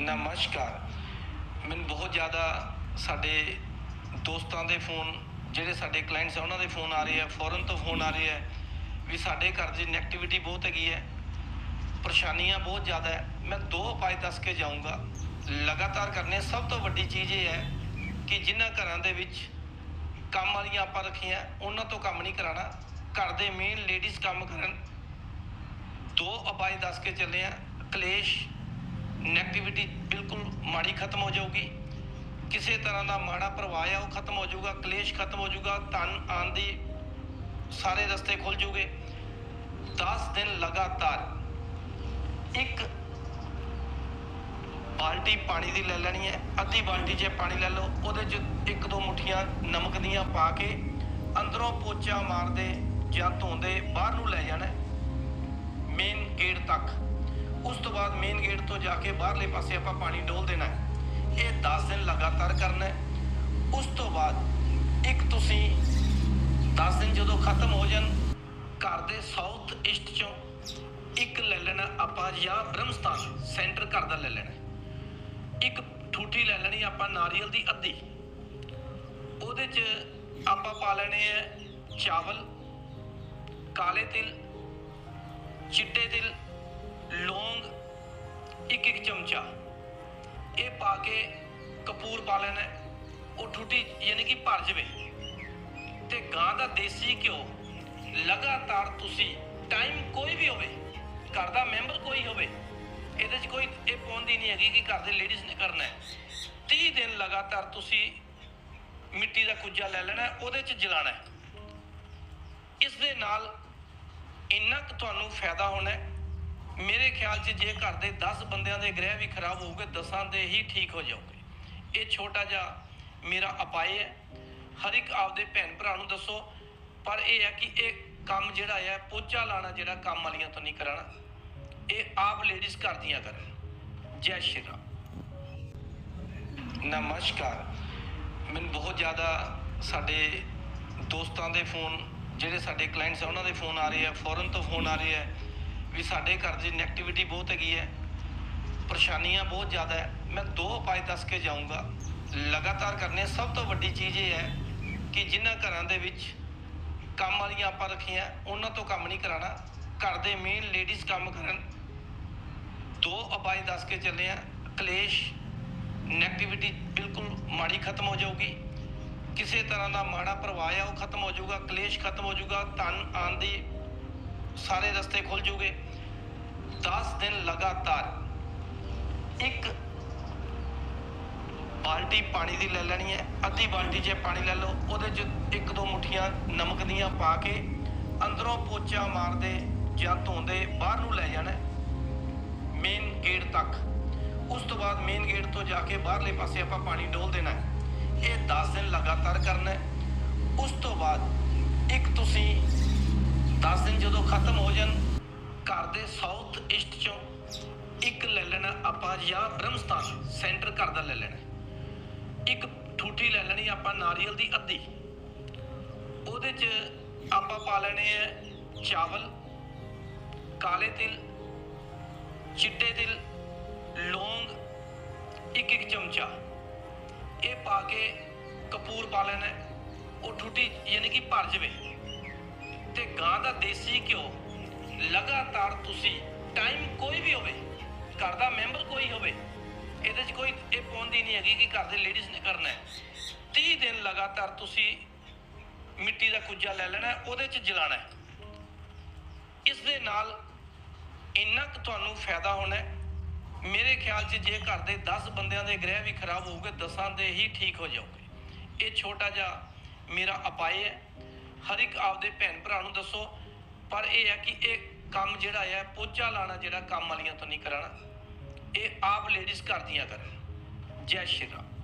ਨਮਸਕਾਰ ਮੈਨੂੰ ਬਹੁਤ ਜ਼ਿਆਦਾ ਸਾਡੇ ਦੋਸਤਾਂ ਦੇ ਫੋਨ ਜਿਹੜੇ ਸਾਡੇ ਕਲਾਇੰਟਸ ਆ, ਉਹਨਾਂ ਦੇ ਫੋਨ ਆ ਰਹੇ ਆ। ਫੋਰਨ ਤੋਂ ਫੋਨ ਆ ਰਹੇ ਆ ਵੀ ਸਾਡੇ ਘਰ 'ਚ ਨੈਗੇਟਿਵਿਟੀ ਬਹੁਤ ਹੈਗੀ ਹੈ ਪਰੇਸ਼ਾਨੀਆਂ ਬਹੁਤ ਜ਼ਿਆਦਾ ਹੈ ਮੈਂ ਦੋ ਉਪਾਅ ਦੱਸ ਕੇ ਜਾਊਂਗਾ। ਲਗਾਤਾਰ ਕਰਨੇ ਸਭ ਤੋਂ ਵੱਡੀ ਚੀਜ਼ ਇਹ ਹੈ ਕਿ ਜਿਨ੍ਹਾਂ ਘਰਾਂ ਦੇ ਵਿੱਚ ਕੰਮ ਵਾਲੀਆਂ ਆਪਾਂ ਰੱਖੀਆਂ, ਉਹਨਾਂ ਤੋਂ ਕੰਮ ਨਹੀਂ ਕਰਾਣਾ ਘਰ ਦੇ ਮੇਨ ਲੇਡੀਜ਼ ਕੰਮ ਕਰਨ। ਦੋ ਉਪਾਅ ਦੱਸ ਕੇ ਚੱਲੇ ਆ। ਕਲੇਸ਼ ਨੈਗੇਟਿਵਿਟੀ ਬਿਲਕੁਲ ਮਾੜੀ ਖਤਮ ਹੋ ਜਾਊਗੀ। ਕਿਸੇ ਤਰ੍ਹਾਂ ਦਾ ਮਾੜਾ ਪ੍ਰਵਾਹ ਆ, ਉਹ ਖਤਮ ਹੋ ਜਾਊਗਾ, ਕਲੇਸ਼ ਖਤਮ ਹੋ ਜਾਊਗਾ, ਧਨ ਆਉਣ ਦੀ ਸਾਰੇ ਰਸਤੇ ਖੁੱਲ ਜੂਗੇ 10 ਦਿਨ ਲਗਾਤਾਰ ਇੱਕ ਬਾਲਟੀ ਪਾਣੀ ਦੀ ਲੈ ਲੈਣੀ ਹੈ, ਅੱਧੀ ਬਾਲਟੀ 'ਚ ਪਾਣੀ ਲੈ ਲਓ, ਉਹਦੇ 'ਚ ਇੱਕ ਦੋ ਮੁਠੀਆਂ ਨਮਕ ਦੀਆਂ ਪਾ ਕੇ ਅੰਦਰੋਂ ਪੋਚਾ ਮਾਰਦੇ ਜਾਂ ਧੋਂਦੇ, ਬਾਹਰ ਨੂੰ ਲੈ ਜਾਣਾ ਮੇਨ ਗੇਟ ਤੱਕ। ਉਸ ਤੋਂ ਬਾਅਦ ਮੇਨ ਗੇਟ ਤੋਂ ਜਾ ਕੇ ਬਾਹਰਲੇ ਪਾਸੇ ਆਪਾਂ ਪਾਣੀ ਡੋਲ ਦੇਣਾ ਹੈ। ਇਹ 10 ਦਿਨ ਲਗਾਤਾਰ ਕਰਨਾ ਹੈ। ਉਸ ਤੋਂ ਬਾਅਦ ਇੱਕ ਤੁਸੀਂ 10 ਦਿਨ ਜਦੋਂ ਖਤਮ ਹੋ ਜਾਣ, ਘਰ ਦੇ ਸਾਊਥ ਈਸਟ ਚੋਂ ਇੱਕ ਲੈ ਲੈਣਾ, ਆਪਾਂ ਜਾਂ ਬ੍ਰਹਮਸਥਾਨ ਸੈਂਟਰ ਘਰ ਦਾ ਲੈ ਲੈਣਾ ਇੱਕ ਠੂਠੀ ਲੈ ਲੈਣੀ ਆਪਾਂ ਨਾਰੀਅਲ ਦੀ ਅੱਧੀ। ਉਹਦੇ 'ਚ ਆਪਾਂ ਪਾ ਲੈਣੇ ਆ ਚਾਵਲ, ਕਾਲੇ ਤਿਲ, ਚਿੱਟੇ ਤਿਲ ਲੌਂਗ, ਇੱਕ ਇੱਕ ਚਮਚਾ। ਇਹ ਪਾ ਕੇ ਕਪੂਰ ਪਾ ਲੈਣਾ ਉਹ ਠੂਠੀ ਯਾਨੀ ਕਿ ਭਰ ਜਵੇ। ਤੇ ਗਾਂ ਦਾ ਦੇਸੀ ਘਿਓ, ਲਗਾਤਾਰ ਤੁਸੀਂ ਟਾਈਮ ਕੋਈ ਵੀ ਹੋਵੇ, ਘਰ ਦਾ ਮੈਂਬਰ ਕੋਈ ਹੋਵੇ, ਇਹਦੇ 'ਚ ਕੋਈ ਇਹ ਪਾਉਂਦੀ ਨਹੀਂ ਹੈਗੀ ਕਿ ਘਰ ਦੇ ਲੇਡੀਜ਼ ਨੇ ਕਰਨਾ ਹੈ। 30 ਦਿਨ ਲਗਾਤਾਰ ਤੁਸੀਂ ਮਿੱਟੀ ਦਾ ਕੁੱਜਾ ਲੈ ਲੈਣਾ ਉਹਦੇ 'ਚ ਜਲਾਣਾ ਇਸ ਦੇ ਨਾਲ ਇੰਨਾ ਕੁ ਤੁਹਾਨੂੰ ਫਾਇਦਾ ਹੋਣਾ ਹੈ ਮੇਰੇ ਖਿਆਲ 'ਚ ਜੇ ਘਰ ਦੇ 10 ਬੰਦਿਆਂ ਦੇ ਗ੍ਰਹਿ ਵੀ ਖਰਾਬ ਹੋਊਗੇ 10ਾਂ ਦੇ ਹੀ ਠੀਕ ਹੋ ਜਾਊਗੇ। ਇਹ ਛੋਟਾ ਜਿਹਾ ਮੇਰਾ ਉਪਾਅ ਹੈ। ਹਰ ਇੱਕ ਆਪਦੇ ਭੈਣ ਭਰਾ ਨੂੰ ਦੱਸੋ, ਪਰ ਇਹ ਹੈ ਕਿ ਇਹ ਕੰਮ ਜਿਹੜਾ ਹੈ ਪੋਚਾ ਲਾਣਾ ਜਿਹੜਾ ਕੰਮ ਵਾਲੀਆਂ ਤੋਂ ਨਹੀਂ ਕਰਾਣਾ। ਇਹ ਆਪ ਲੇਡੀਜ਼ ਕਰਦੀਆਂ ਕਰਨ। ਜੈ ਸ਼੍ਰੀ ਰਾਮ। ਨਮਸਕਾਰ। ਮੈਨੂੰ ਬਹੁਤ ਜ਼ਿਆਦਾ ਸਾਡੇ ਦੋਸਤਾਂ ਦੇ ਫੋਨ, ਜਿਹੜੇ ਸਾਡੇ ਕਲਾਇੰਟਸ ਆ, ਉਹਨਾਂ ਦੇ ਫੋਨ ਆ ਰਹੇ ਆ, ਫੋਰਨ ਤੋਂ ਫੋਨ ਆ ਰਹੇ ਆ। ਵੀ ਸਾਡੇ ਘਰ ਦੀ ਨੈਗੇਟਿਵਿਟੀ ਬਹੁਤ ਹੈਗੀ ਹੈ, ਪਰੇਸ਼ਾਨੀਆਂ ਬਹੁਤ ਜ਼ਿਆਦਾ ਹੈ। ਮੈਂ ਦੋ ਉਪਾਅ ਦੱਸ ਕੇ ਜਾਊਂਗਾ। ਲਗਾਤਾਰ ਕਰਨੇ ਸਭ ਤੋਂ ਵੱਡੀ ਚੀਜ਼ ਇਹ ਹੈ ਕਿ ਜਿਨ੍ਹਾਂ ਘਰਾਂ ਦੇ ਵਿੱਚ ਕੰਮ ਵਾਲੀਆਂ ਆਪਾਂ ਰੱਖੀਆਂ, ਉਹਨਾਂ ਤੋਂ ਕੰਮ ਨਹੀਂ ਕਰਾਣਾ ਘਰ ਦੇ ਮੇਨ ਲੇਡੀਜ਼ ਕੰਮ ਕਰਨ। ਦੋ ਉਪਾਅ ਦੱਸ ਕੇ ਚੱਲੇ ਆ। ਕਲੇਸ਼ ਨੈਗੇਟਿਵਿਟੀ ਬਿਲਕੁਲ ਮਾੜੀ ਖਤਮ ਹੋ ਜਾਊਗੀ। ਕਿਸੇ ਤਰ੍ਹਾਂ ਦਾ ਮਾੜਾ ਪ੍ਰਵਾਹ ਆ, ਉਹ ਖਤਮ ਹੋ ਜਾਊਗਾ। ਕਲੇਸ਼ ਖਤਮ ਹੋ ਜਾਊਗਾ। ਧਨ ਆਉਣ ਦੀ ਸਾਰੇ ਰਸਤੇ ਖੁੱਲ ਜੂਗੇ। 10 ਦਿਨ ਲਗਾਤਾਰ ਇੱਕ ਬਾਲਟੀ ਪਾਣੀ ਦੀ ਲੈ ਲੈਣੀ ਹੈ। ਅੱਧੀ ਬਾਲਟੀ 'ਚ ਪਾਣੀ ਲੈ ਲਓ, ਉਹਦੇ 'ਚ ਇੱਕ ਦੋ ਮੁਠੀਆਂ ਨਮਕ ਦੀਆਂ ਪਾ ਕੇ ਅੰਦਰੋਂ ਪੋਚਾ ਮਾਰਦੇ, ਜਾਂ ਧੋਂਦੇ, ਬਾਹਰ ਨੂੰ ਲੈ ਜਾਣਾ ਮੇਨ ਗੇਟ ਤੱਕ। ਉਸ ਤੋਂ ਬਾਅਦ ਮੇਨ ਗੇਟ ਤੋਂ ਜਾ ਕੇ ਬਾਹਰਲੇ ਪਾਸੇ ਆਪਾਂ ਪਾਣੀ ਡੋਲ ਦੇਣਾ ਹੈ। ਇਹ 10 ਦਿਨ ਲਗਾਤਾਰ ਕਰਨਾ ਹੈ। ਉਸ ਤੋਂ ਬਾਅਦ ਇੱਕ ਤੁਸੀਂ 10 ਦਿਨ ਜਦੋਂ ਖਤਮ ਹੋ ਜਾਣ, ਘਰ ਦੇ ਸਾਊਥ ਈਸਟ ਚੋਂ ਇੱਕ ਲੈ ਲੈਣਾ ਆਪਾਂ ਜਾਂ ਬ੍ਰਹਮਸਥਾਨ ਸੈਂਟਰ ਘਰ ਦਾ ਲੈ ਲੈਣਾ। ਇੱਕ ਠੂਠੀ ਲੈ ਲੈਣੀ ਆਪਾਂ ਨਾਰੀਅਲ ਦੀ ਅੱਧੀ। ਉਹਦੇ 'ਚ ਆਪਾਂ ਪਾ ਲੈਣੇ ਆ ਚਾਵਲ, ਕਾਲੇ ਤਿਲ, ਚਿੱਟੇ ਤਿਲ, ਲੌਂਗ, ਇੱਕ ਇੱਕ ਚਮਚਾ। ਇਹ ਪਾ ਕੇ ਕਪੂਰ ਪਾ ਲੈਣਾ। ਉਹ ਠੂਠੀ ਯਾਨੀ ਕਿ ਭਰ ਜਵੇ। ਤੇ ਗਾਂ ਦਾ ਦੇਸੀ ਘਿਓ। ਲਗਾਤਾਰ ਤੁਸੀਂ ਟਾਈਮ ਕੋਈ ਵੀ ਹੋਵੇ, ਘਰ ਦਾ ਮੈਂਬਰ ਕੋਈ ਹੋਵੇ, ਇਹਦੇ 'ਚ ਕੋਈ ਇਹ ਪਾਉਂਦੀ ਨਹੀਂ ਹੈਗੀ ਕਿ ਘਰ ਦੇ ਲੇਡੀਜ਼ ਨੇ ਕਰਨਾ ਹੈ। 30 ਦਿਨ ਲਗਾਤਾਰ ਤੁਸੀਂ ਮਿੱਟੀ ਦਾ ਕੁੱਜਾ ਲੈ ਲੈਣਾ ਉਹਦੇ 'ਚ ਜਲਾਣਾ ਇਸ ਦੇ ਨਾਲ ਇੰਨਾ ਕੁ ਤੁਹਾਨੂੰ ਫਾਇਦਾ ਹੋਣਾ ਮੇਰੇ ਖਿਆਲ 'ਚ ਜੇ ਘਰ ਦੇ 10 ਬੰਦਿਆਂ ਦੇ ਗ੍ਰਹਿ ਵੀ ਖਰਾਬ ਹੋਊਗੇ 10ਾਂ ਦੇ ਹੀ ਠੀਕ ਹੋ ਜਾਓਗੇ। ਇਹ ਛੋਟਾ ਜਿਹਾ ਮੇਰਾ ਉਪਾਅ ਹੈ। ਹਰ ਇੱਕ ਆਪਦੇ ਭੈਣ ਭਰਾ ਨੂੰ ਦੱਸੋ। ਪਰ ਇਹ ਹੈ ਕਿ ਇਹ ਕੰਮ ਜਿਹੜਾ ਹੈ, ਪੋਚਾ ਲਾਣਾ ਜਿਹੜਾ ਕੰਮ ਵਾਲੀਆਂ ਤੋਂ ਨਹੀਂ ਕਰਾਣਾ। ਇਹ ਆਪ ਲੇਡੀਜ਼ ਕਰਦੀਆਂ ਕਰਨ। ਜੈ ਸ਼੍ਰੀ ਰਾਮ।